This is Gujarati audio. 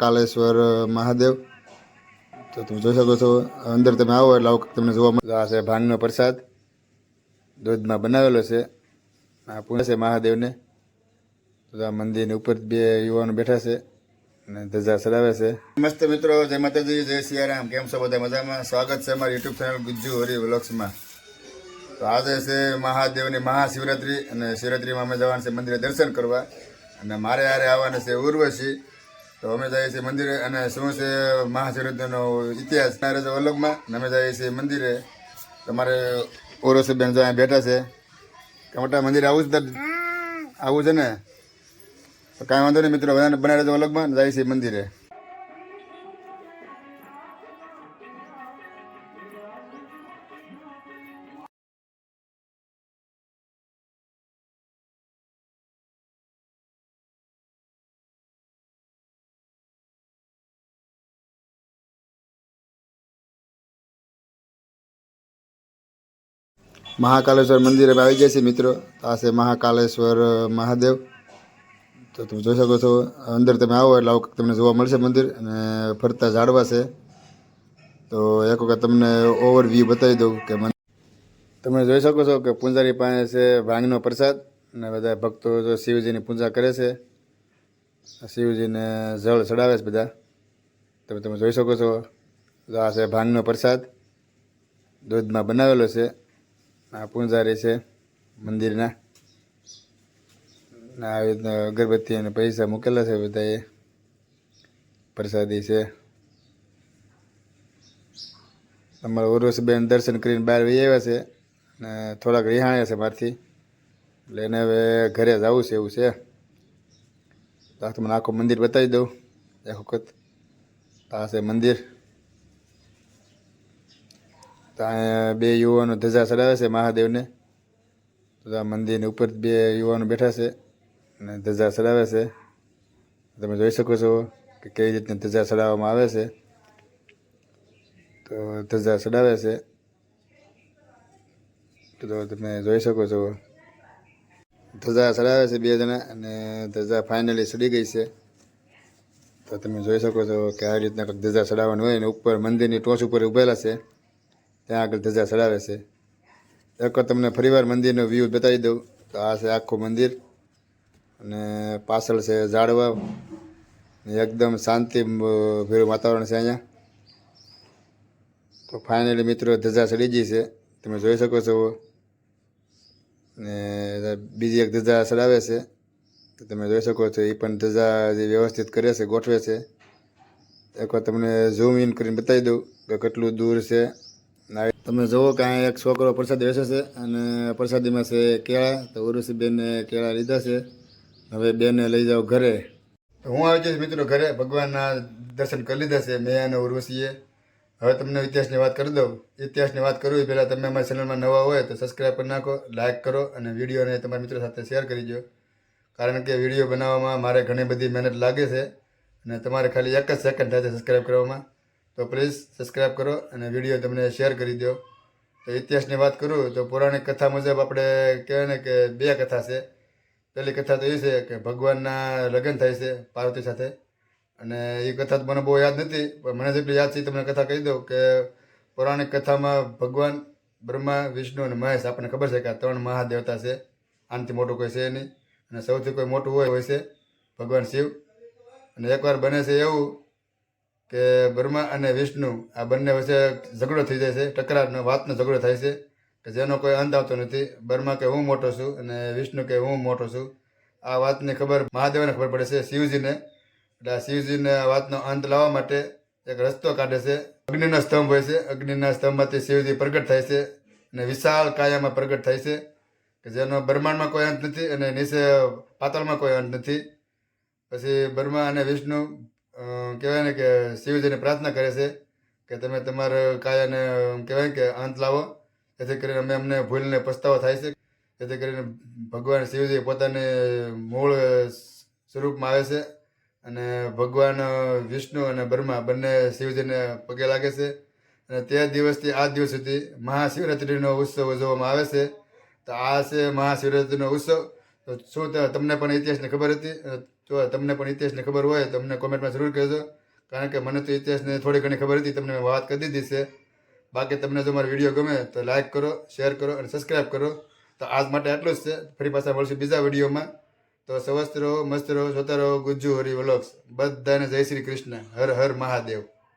કાલેશ્વર મહાદેવ. તો તમે જોઈ શકો છો, અંદર તમે આવો એટલે આવું તમને જોવા મળે આ છે ભાંગનો પ્રસાદ. દૂધમાં બનાવેલો છે. આ પૂર્ણ છે મહાદેવને. તો આ મંદિરની ઉપર બે યુવાનો બેઠા છે અને ધજા ચડાવે છે. મસ્ત મિત્રો, જય માતાજી, જય સિયારામ. કેમ છો બધા મજામાં? સ્વાગત છે અમારી યુટ્યુબ ચેનલ ગુજ્જુ હરી વ્લોગ્સમાં. તો આજે છે મહાદેવની મહાશિવરાત્રિ અને શિવરાત્રિમાં અમે જવાનું છે મંદિરે દર્શન કરવા. અને મારે હારે આવવાના છે ઉર્વશી. તો અમે જઈએ છીએ મંદિરે અને શું છે મહાશિવરાત્રિનો ઇતિહાસ. મારે છે વલ્લભમાં અને અમે જઈએ છીએ મંદિરે. તમારે ઉર્વશી બેન જો અહીંયા બેઠા છે. કે મોટા મંદિરે આવું છે તાર? આવું છે ને? તો કાંઈ વાંધો નહીં મિત્રો બધાને બનાવે છે વલ્લભમાં જાય છે મંદિરે. મહાકાલેશ્વર મંદિરે અમે આવી ગયા છે મિત્રો. આ છે મહાકાલેશ્વર મહાદેવ. તો તમે જોઈ શકો છો, અંદર તમે આવો એટલે આવું તમને જોવા મળશે મંદિર અને ફરતા ઝાડવા છે. તો એક વખત તમને ઓવરવ્યૂ બતાવી દઉં કે મને તમે જોઈ શકો છો કે પૂંજારી પાસે છે ભાંગનો પ્રસાદ અને બધા ભક્તો જો શિવજીની પૂજા કરે છે. શિવજીને જળ ચડાવે છે બધા. તમે તમે જોઈ શકો છો. આ છે ભાંગનો પ્રસાદ. દૂધમાં બનાવેલો છે. આ પૂંજારી છે, મંદિરના. આવી રીતના અગરબત્તી અને પૈસા મૂકેલા છે બધા એ પ્રસાદી છે. અમારા ઉર્વશીબેન દર્શન કરીને બહાર વહી આવ્યા છે અને થોડાક રિહાણ્યા છે મારથી. એટલે એને હવે ઘરે જવું છે એવું છે. તો તમને આખું મંદિર બતાવી દઉં. એક વખત. આ છે મંદિર. તો અહીંયા બે યુવાનો ધજા ચડાવે છે મહાદેવને. તો મંદિરની ઉપર બે યુવાનો બેઠા છે અને ધજા ચડાવે છે. તમે જોઈ શકો છો કે કેવી રીતની ધજા ચડાવવામાં આવે છે. તો ધજા ચડાવે છે. તો તમે જોઈ શકો છો. ધજા ચડાવે છે બે જણા અને ધજા ફાઇનલી ચડી ગઈ છે. તો તમે જોઈ શકો છો કે આ રીતના ધજા ચડાવવાની હોય અને ઉપર મંદિરની ટોચ ઉપર ઉભેલા છે. ત્યાં આગળ ધજા ચડાવે છે. એક તમને ફરીવાર મંદિરનો વ્યૂ બતાવી દઉં. તો આ છે આખું મંદિર. અને પાછળ છે ઝાડવા. એકદમ શાંતિ ભેરું વાતાવરણ છે અહીંયા. તો ફાઇનલી મિત્રો, ધજા ચડી ગઈ છે. તમે જોઈ શકો છો. ને બીજી એક ધજા ચડાવે છે. તો તમે જોઈ શકો છો એ પણ ધજા જે વ્યવસ્થિત કરે છે, ગોઠવે છે. એકવાર તમને ઝૂમ ઇન કરીને બતાવી દઉં કે કેટલું દૂર છે. તમે જુઓ કે અહીંયા એક છોકરો પ્રસાદ વેચે છે અને પ્રસાદીમાં છે કેળા તો ઉર્વશીબેને કેળા લીધા છે. હવે બેને લઈ જાઓ ઘરે. તો હું આવી જઈશ મિત્રો ઘરે. ભગવાનના દર્શન કરી લીધા છે મેં અને ઉર્વશીએ હવે તમને ઇતિહાસની વાત કરી દઉં. ઇતિહાસની વાત કરું પહેલાં તમે અમારી ચેનલમાં નવા હોય તો સબસ્ક્રાઈબ કરી નાખો લાઇક કરો અને વિડીયોને તમારા મિત્રો સાથે શેર કરી દો કારણ કે વીડિયો બનાવવામાં મારે ઘણી બધી મહેનત લાગે છે અને તમારે ખાલી એક જ સેકન્ડ થાય છે સબસ્ક્રાઈબ કરવામાં. તો પ્લીઝ સબસ્ક્રાઈબ કરો અને વીડિયો તમને શેર કરી દો તો ઇતિહાસની વાત કરું તો પૌરાણિક કથા મુજબ આપણે કહેવાય ને કે બે કથા છે. પહેલી કથા તો એ છે કે ભગવાનના લગ્ન થાય છે પાર્વતી સાથે. અને એ કથા મને બહુ યાદ નથી, પણ મને જેટલી યાદ છે તમને કથા કહી દઉં કે પૌરાણિક કથામાં ભગવાન, બ્રહ્મા, વિષ્ણુ અને મહેશ આપણને ખબર છે કે આ ત્રણ મહાદેવતા છે. આનાથી મોટું કોઈ છે નહીં. અને સૌથી કોઈ મોટું હોય હોય છે ભગવાન શિવ. અને એકવાર બને છે એવું કે બ્રહ્મા અને વિષ્ણુ આ બંને વચ્ચે ઝઘડો થઈ જાય છે ટકરારનો વાતનો ઝઘડો થાય છે, કે જેનો કોઈ અંત આવતો નથી. બ્રહ્મા કે હું મોટો છું અને વિષ્ણુ કે હું મોટો છું. આ વાતની ખબર મહાદેવને ખબર પડે છે શિવજીને. એટલે આ શિવજીને આ વાતનો અંત લાવવા માટે એક રસ્તો કાઢે છે. અગ્નિનો સ્તંભ હોય છે. અગ્નિના સ્તંભમાંથી શિવજી પ્રગટ થાય છે અને વિશાળ કાયામાં પ્રગટ થાય છે, કે જેનો બ્રહ્માંડમાં કોઈ અંત નથી અને નીચે પાતાળમાં કોઈ અંત નથી. પછી બ્રહ્મા અને વિષ્ણુ કહેવાય ને કે શિવજીને પ્રાર્થના કરે છે કે તમે તમારા કાયાને કહેવાય કે અંત લાવો. જેથી કરીને અમે અમને ભૂલને પસ્તાવો થાય છે. જેથી કરીને ભગવાન શિવજી પોતાને મૂળ સ્વરૂપમાં આવે છે અને ભગવાન વિષ્ણુ અને બ્રહ્મા બંને શિવજીને પગે લાગે છે. અને તે દિવસથી આ દિવસ સુધી મહાશિવરાત્રિનો ઉત્સવ ઉજવવામાં આવે છે. તો આ છે મહાશિવરાત્રિનો ઉત્સવ. તો શું તમને પણ ઇતિહાસની ખબર હતી? જો તમને પણ ઇતિહાસની ખબર હોય તો અમને કોમેન્ટમાં જરૂર કહેજો. કારણ કે મને તો ઇતિહાસને થોડી ઘણી ખબર હતી, તમને મેં વાત કરી દીધી છે. બાકી તમને જો મારો વીડિયો ગમે તો લાઇક કરો શેર કરો અને સબસ્ક્રાઈબ કરો. તો આજ માટે આટલું જ છે. ફરી પાછા મળશું બીજા વિડીયોમાં. તો સ્વસ્થ રહો, મસ્ત રહો, જોતા રહો ગુજ્જુ હરિ વ્લોગ્સ બધાને જય શ્રી કૃષ્ણ. હર હર મહાદેવ.